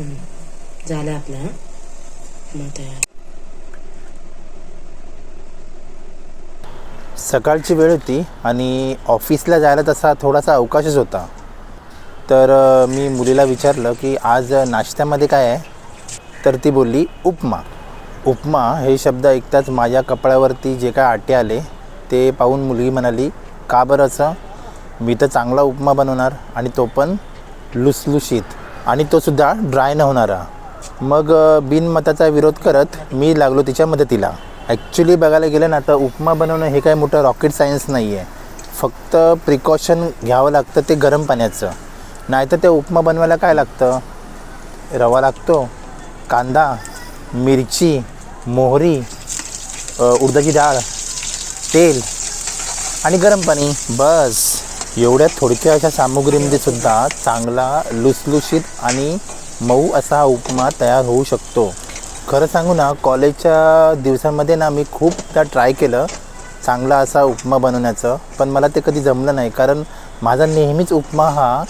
झालं आपलं मग तयार. सकाळची वेळ होती आणि ऑफिसला जायला तसा थोडासा अवकाशच होता. तर मी मुलीला विचारलं की आज नाश्त्यामध्ये काय आहे? तर ती बोलली उपमा. उपमा हे शब्द ऐकताच माझ्या कपड्यावरती जे काय आटे आले ते पाहून मुलगी म्हणाली का बरं असं? मी तर चांगला उपमा बनवणार आणि तो पण लुसलुशीत. आणि तो सुद्धा ड्राय न होणारा. मग बिनमताचा विरोध करत मी लागलो तिच्या मदतीला. ॲक्च्युली बघायला गेलं ना तर उपमा बनवणं हे काय मोठं रॉकेट सायन्स नाही आहे फक्त प्रिकॉशन घ्यावं लागतं ते गरम पाण्याचं. नाहीतर ते उपमा बनवायला काय लागतं? रवा लागतो कांदा मिरची मोहरी उडदाची डाळ तेल आणि गरम पाणी. बस. एवढ्या थोडक्या अशा सामुग्रीमध्ये सुद्धा चांगला लुसलुशीत आणि मऊ असा हा उपमा तयार होऊ शकतो. खरं सांगू ना कॉलेजच्या दिवसांमध्ये ना मी खूपदा ट्राय केलं चांगला असा उपमा बनवण्याचं. पण मला ते कधी जमलं नाही कारण माझा नेहमीच उपमा हा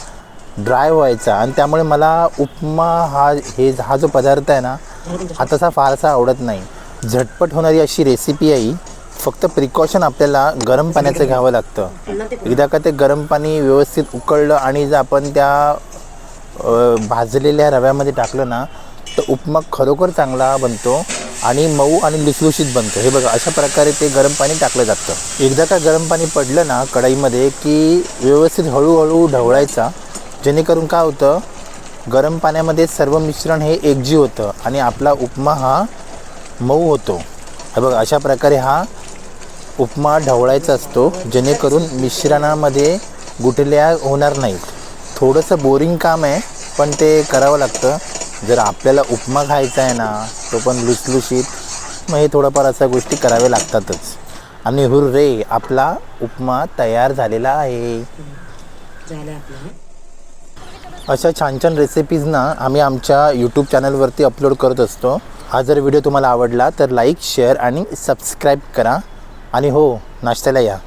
ड्राय व्हायचा आणि त्यामुळे मला उपमा हा हे हा जो पदार्थ आहे ना हा तसा फारसा आवडत नाही. झटपट होणारी अशी रेसिपी आहे फक्त प्रिकॉशन आपल्याला गरम पाण्याचं घ्यावं लागतं. एकदा का ते गरम पाणी व्यवस्थित उकळलं आणि जर आपण त्या भाजलेल्या रव्यामध्ये टाकलं ना तर उपमा खरोखर चांगला बनतो आणि मऊ आणि लुसलुशीत बनतो. हे बघा अशा प्रकारे ते गरम पाणी टाकलं जातं. एकदा का गरम पाणी पडलं ना कढईमध्ये की व्यवस्थित हळूहळू ढवळायचा जेणेकरून काय होतं गरम पाण्यामध्ये सर्व मिश्रण हे एकजीव होतं आणि आपला उपमा हा मऊ होतो. हे बघा अशा प्रकारे हा उपमा ढवळायचा असतो जेणेकरून मिश्रणामध्ये गुठल्या होणार नाहीत. थोडंसं बोरिंग काम आहे पण ते करावं लागतं. जर आपल्याला उपमा खायचा आहे ना तो पण लुसलुशीत मग हे थोडंफार अशा गोष्टी कराव्या लागतातच. आणि हुर्रे आपला उपमा तयार झालेला आहे? अशा छान छान रेसिपीज ना आम्ही आमच्या यूट्यूब चॅनलवरती अपलोड करत असतो. हा जर व्हिडिओ तुम्हाला आवडला तर लाईक शेअर आणि सबस्क्राईब करा. आणि हो नाश्त्याला या.